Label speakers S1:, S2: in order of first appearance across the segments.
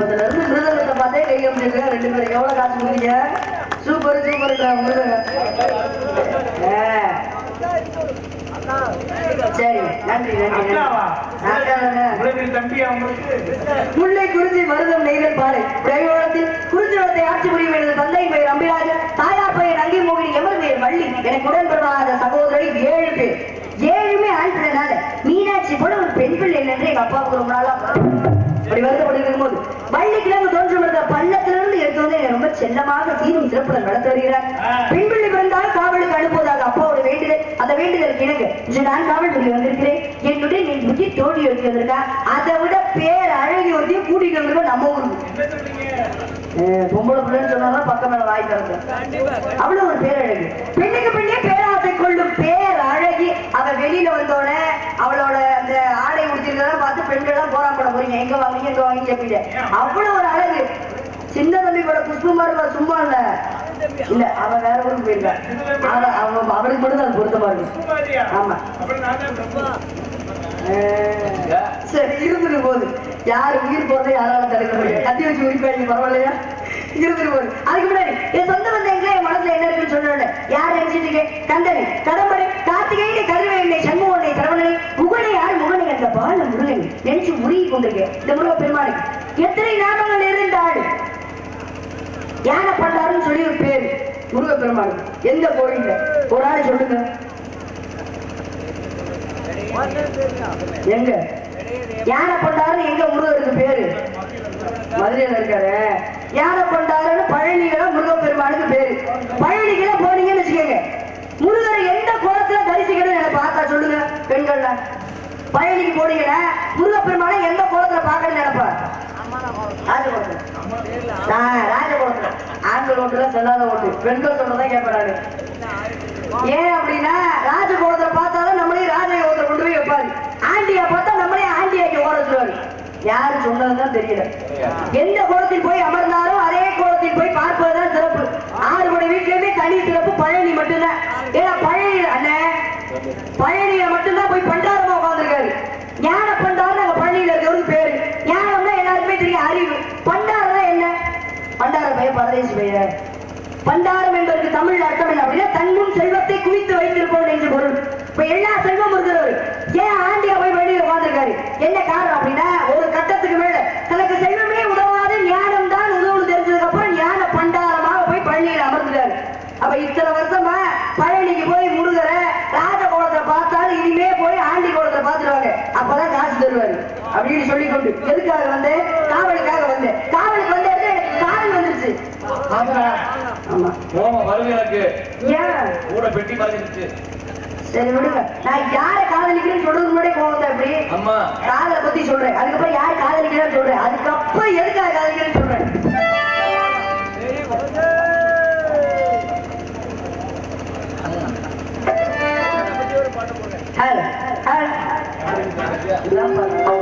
S1: அப்பதுல இருந்து மிருதங்கத்தை பார்த்தே கை அமைச்சிருக்க ரெண்டு பேரும் எவ்வளவு காசு கொடுத்தீங்க சூப்பர் சூப்பர். சரி நன்றி முல்லை குறிஞ்சி மருதம் நெய்தல் பாறை. பிரயோகத்தில் குறிஞ்சிவத்தை ஆட்சி புரியும் எனது தந்தை பெயர் அம்பிராஜன் தாயார் பெயர் அங்கி மோகினி எமது பெயர் வள்ளி எனக்கு உடன்படாத சகோதரி ஏழு பேர். ஏழுமே பிள்ளைனால. மீனாட்சி போல ஒரு பெண் பிள்ளை என்று எங்க அப்பாவுக்கு ரொம்ப நாளா அப்படி வருத்தப்பட்டு போது வள்ளி கிழங்கு தோன்றும் இருந்த பள்ளத்திலிருந்து எடுத்து வந்து என்னை ரொம்ப செல்லமாக சீரும் சிறப்புடன் வளர்த்து வருகிறார். பெண் பிள்ளை பிறந்தால் காவலுக்கு அனுப்புவதாக அப்பாவோட வேண்டுதல். அந்த வேண்டுதலுக்கு இணங்க இன்று நான் காவல் புள்ளி வந்திருக்கிறேன். என்னுடைய நீ புத்தி தோண்டி ஒட்டி வந்திருக்கா. அதை விட பேர் அழகி ஒட்டி கூட்டிட்டு வந்திருக்கோம் நம்ம ஊருக்கு. பொம்பளை பிள்ளைன்னு சொன்னாதான் பக்கம் மேல வாய் திறக்கும். அவ்வளவு ஒரு பேரழகு. பெண்ணுக்கு பெண்ணே பேராசை பேர் அழகி அவ வெளியில வந்தோடனே அவளோட அந்த ஆடை உடுத்திருந்ததெல்லாம் பார்த்து பெண்கள் எல்லாம் போராட போறீங்க. எங்க வாங்குறீங்க எங்க வாங்கி கேட்பீங்க அவ்வளவு ஒரு அழகு. சின்ன தம்பி கூட குஷ்புமா சும்மா இல்ல. இல்ல அவன் வேற ஊருக்கு போயிருக்கா. அவ- அவனுக்கு மட்டும் அது பொருத்தமா இருக்கு. ஆமா. சரி இருந்துட்டு போகுது. யாரு உயிர் போறதை யாரால தடுக்க முடியும்? கத்தி வச்சு உயிர் பரவாயில்லையா? இருந்துட்டு போகுது அதுக்கு முன்னாடி என் சொந்த வந்தவங்களே என் மனசுல என்ன இருக்குன்னு சொன்னேன் யார் நினைச்சிட்டு கந்தனை கடம்பரை கார்த்திகை கருவேனை சண்முகனை சரவணனை முகனை யார் முகனை அந்த பால முருகன்? நினைச்சு உருகி கொண்டிருக்கேன் இந்த முருக பெருமாளுக்கு எத்தனை நாமங்கள் இருந்தால் யானை பண்ணாருன்னு சொல்லி ஒரு பேர் முருக பெருமாளுக்கு எந்த கோயில்ல? ஒரு ஆள் சொல்லுங்க. எங்க? யானை கொண்டாரு எங்க முருகருக்கு பேரு? மதுரையில இருக்காரு. யார கொண்டாருன்னு பழனியில முருகப்பெருமானுக்கு பேரு. பழனிகளை போனீங்கன்னு வச்சுக்கோங்க. முருகரை எந்த கோலத்துல தரிசிக்கணும் எனக்கு பார்த்தா சொல்லுங்க பெண்கள்ல. பழனிக்கு போனீங்கன்னா முருகப்பெருமானை எந்த கோலத்துல பார்க்கணும்னு நினைப்பா? ராஜகோலத்துல ஆண்கள் ஓட்டுல செல்லாத ஓட்டு. பெண்கள் சொல்றதான் கேட்பறாரு ஏன் அப்படின்னா ராஜகோலத்தை பார்த்தாலும் நம்மளே ராஜகோலத்தை கொண்டு போய் வைப்பாரு. ஆண்டியா பார்த்தா நம்மளே ஆண்டியாக்கி ஓட சொல்லுவாரு யாரு சொன்னதுதான் தெரியல. எந்த கோலத்தில் போய் அமர்ந்தாலும் அதே கோலத்தில் போய் பார்ப்பதுதான் சிறப்பு. ஆறு வீட்டிலுமே தனி சிறப்பு பழனி மட்டும்தான். ஏன்னா பழனி அண்ணே பழனியில மட்டும்தான் போய் பண்டாரமா உட்காந்துருக்காரு ஞான பண்டாரம் நாங்க பழனியில இருக்கிறவருக்கு பேரு. ஞானம்னா எல்லாருக்குமே தெரியும் அறிவு. பண்டாரம்னா என்ன? பண்டார பையன் பரதேசி பையன். பண்டாரம் என்பதற்கு தமிழ் அர்த்தம் என்ன அப்படின்னா தன்முன் செல்வத்தை குவித்து வைத்திருப்போம் என்று பொருள். இப்ப எல்லா செல்வம் இருக்கிறவர். ஏன் ஆண்டியா போய் வெளியில உட்காந்துருக்காரு என்ன காரணம் அப்படின்னா ஒரு கட்டத்துக்கு மேல தனக்கு செல்வமே உதவாத ஞானம் தான் உதவுன்னு தெரிஞ்சதுக்கு அப்புறம் ஞான பண்டாரமாக போய் அமர்ந்துட்டாரு அப்ப இத்தனை வருஷமா பழனிக்கு போய் முருகரை ராஜகோலத்தை பார்த்தாலும் இனிமே போய் ஆண்டி கோலத்தை பார்த்துருவாங்க. அப்பதான் காசு தருவாரு. அப்படின்னு சொல்லி கொண்டு எதுக்காக வந்தேன் காவலுக்காக வந்தேன் காவலுக்கு வந்த இடத்துல எனக்கு. கால் வந்துருச்சு சரி விடுங்க. நான் யாரை காதலிக்கிறேன்னு சொல்றதுக்கு முன்னாடி கோவம் அப்படி
S2: அம்மா
S1: காதலை பத்தி சொல்றேன். அதுக்கப்புறம் யார் காதலிக்கிறேன்னு சொல்றேன். அதுக்கப்புறம் எதுக்காக காதலிக்கிறேன்னு சொல்றேன். ஹலோ ஹலோ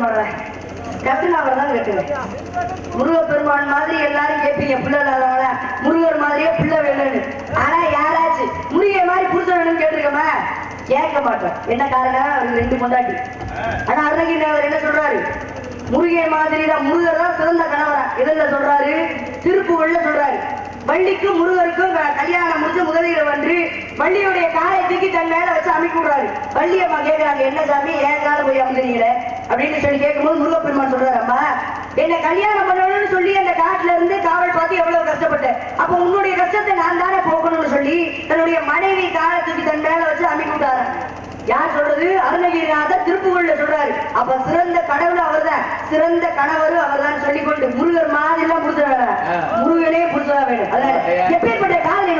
S1: முருகப்பெருமாள் கத்துனாவர் தான் கேட்டுங்க முருகப்பெருமான் மாதிரி எல்லாரும் கேட்பீங்க பிள்ளை இல்லாதவங்கள. முருகர் மாதிரியே பிள்ளை வேணும்னு. ஆனா யாராச்சும் முருகை மாதிரி புருஷன் வேணும்னு கேட்டிருக்கோமா? கேட்க மாட்டோம். என்ன காரணம்? அவருக்கு ரெண்டு பொண்டாட்டி. ஆனா அருணகிரி என்ன சொல்றாரு? முருகை மாதிரி தான் முருகர் தான் சிறந்த கணவரா. இதுல சொல்றாரு? திருப்புகள்ல சொல்றாரு. வள்ளிக்கும் முருகருக்கும் கல்யாணம் முடிஞ்ச முதலீடு வந்து வள்ளியுடைய காலை தூக்கி தன் மேல வச்சு அமைக்க விடுறாரு. வள்ளி அம்மா கேக்குறாங்க என்ன சாமி? ஏன் காலை போய் அமுதுறீங்களே அப்படின்னு சொல்லி கேட்கும்போது முருகப்பெருமான் சொல்றாரு அம்மா என்ன கல்யாணம் பண்ணணும்னு சொல்லி அந்த காட்டுல இருந்து காவல் பார்த்து எவ்வளவு கஷ்டப்பட்டேன். அப்ப உன்னுடைய கஷ்டத்தை நான் தானே போகணும்னு சொல்லி தன்னுடைய மனைவி காலை தூக்கி தன் மேல வச்சு அமைக்க விட்டாரு யார் சொல்றது? அருணகிரிநாதர் திருப்புகள்ல சொல்றாரு. அப்ப சிறந்த கடவுள் அவர்தான். சிறந்த கணவரும் அவர்தான் சொல்லிக் கொண்டு முருகர் மாதிரி எல்லாம் புடிச்சா முருகனே புடிச்சதா வேணும் அதனால எப்பேற்பட்ட காதல்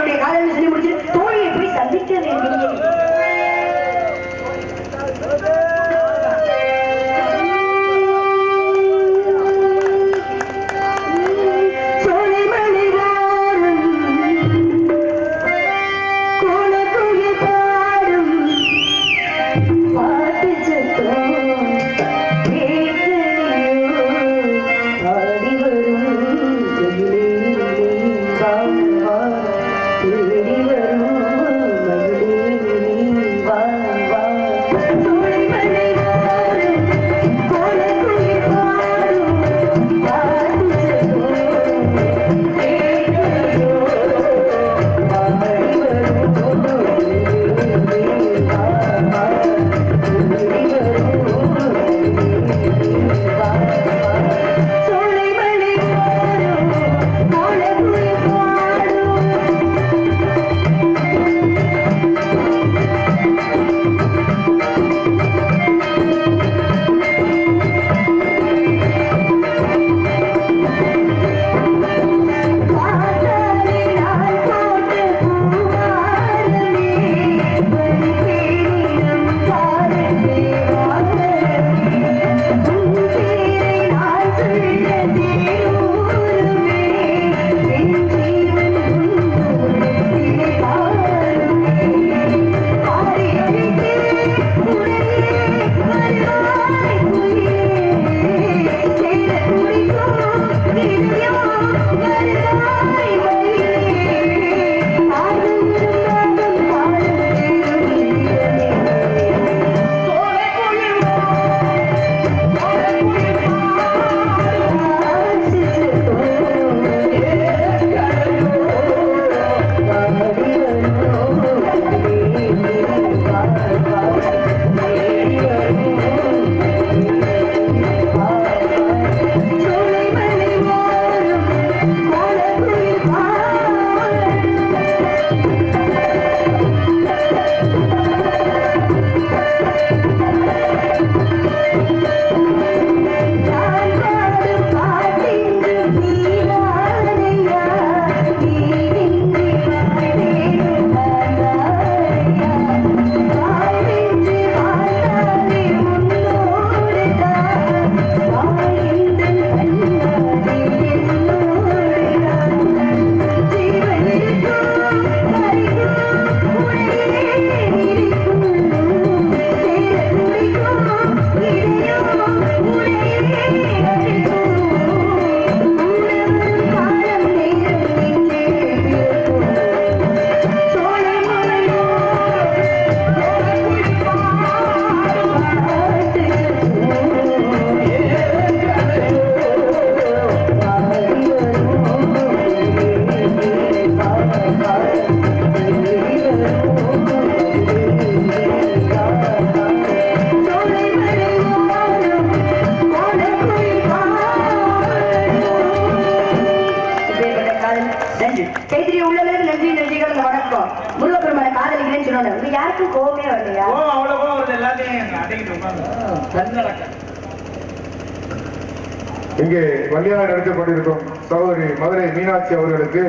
S3: இங்கே வள்ளியாக நடத்தப்பட்டிருக்கும் சகோதரி மதுரை மீனாட்சி அவர்களுக்கு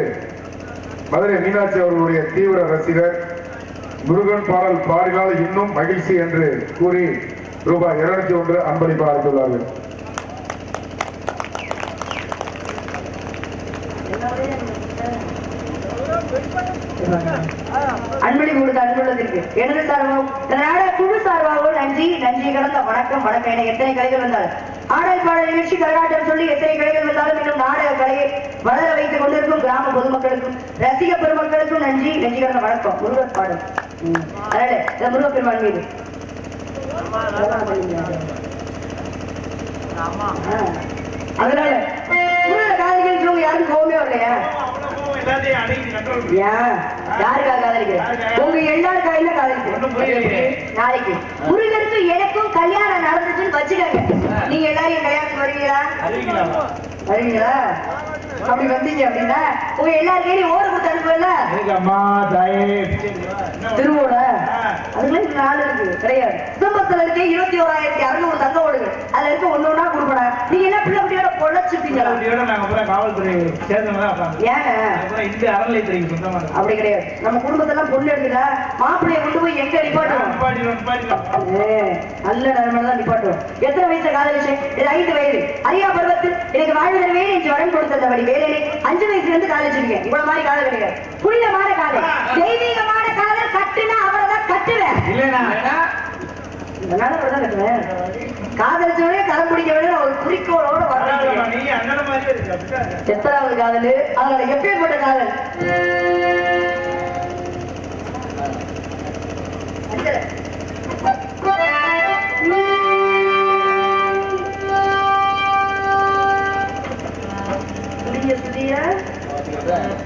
S3: மதுரை மீனாட்சி அவர்களுடைய தீவிர ரசிகர் முருகன் பாடல் பாடினால் இன்னும் மகிழ்ச்சி என்று கூறி ரூபாய் இருநூத்தி ஒன்று அன்பளிப்பு அளித்துள்ளார்கள்.
S1: அன்பளி கொடுத்த அன்புள்ளதற்கு எனது சார்பாகவும் குழு சார்பாகவும் நன்றி நன்றி கலந்த வணக்கம் வணக்கம் என எத்தனை கலைகள் வந்தாலும். ஆடல் பாடல் நிகழ்ச்சி கரகாட்டம் சொல்லி எத்தனை கலைகள் வந்தாலும் இன்னும் நாடக கலையை வளர வைத்துக் கொண்டிருக்கும் கிராம பொதுமக்களுக்கும் ரசிக பெருமக்களுக்கும் நன்றி. நன்றி வணக்கம். முருகர் பாடல். அதனால இந்த முருகப் பெருமான் மீது. அதனால யாருக்கு காதலிக்கிறவங்க யாரும் கோவமே வரலையா? யாருக்காக காதலிக்கிறேன் உங்க எல்லாருக்காக இல்ல காதலிக்கிறேன்
S2: ஒண்ணும் புரியலையே.
S1: நாளைக்கு. முருகருக்கு எனக்கும் கல்யாணம் நடந்துச்சுன்னு வச்சுக்கோங்க நீங்க எல்லாரும் என் கல்யாணத்துக்கு வருவீங்களா? வருவீங்களா? அப்படி வந்தீங்க அப்படின்னா உங்க எல்லார் கையிலும் ஓடு கொடுத்து அனுப்புவல திருவோட. அதுக்குள்ள நாள் இருக்கு. கிடையாது. குடும்பத்துல இருக்க இருபத்தி ஓராயிரத்தி அறுநூறு தங்க ஓடுகள். அதுல இருக்க ஒண்ணா கொடுப்படா நீங்க என்ன பிள்ளை
S2: அப்படியோட நாங்க பூரா காவல்துறை சேர்ந்தவங்க பூரா இந்திய அறநிலைத்துறைக்கு சொந்தமா.
S1: அப்படி கிடையாது. நம்ம குடும்பத்தெல்லாம் பொண்ணு எடுத்துட்டா மாப்பிள்ளைய கொண்டு போய் எங்க நிப்பாட்டுவோம்? நல்ல நிலைமையில தான் நிப்பாட்டுவோம். எத்தனை வயசு காதலிச்சு இது ஐந்து வயது. அரியா பருவத்தில் எனக்கு வாழ்வதன் வேலை என்று வரம் கொடுத்தபடி வேலையை அஞ்சு வயசுல இருந்து காதலிச்சிருக்கேன். இவ்வளவு மாதிரி காதல் கிடையாது. புனிதமான காதல். தெய்வீகமான காதல் கட்டுனா அவரை தான் கட்டுவேன். காதலிச்சவனே கரம் பிடிக்க வேண்டிய ஒரு குறிக்கோளோட எத்தனாவது காதல்? அதனால எப்பேற்பட்ட காதல்? Yeah.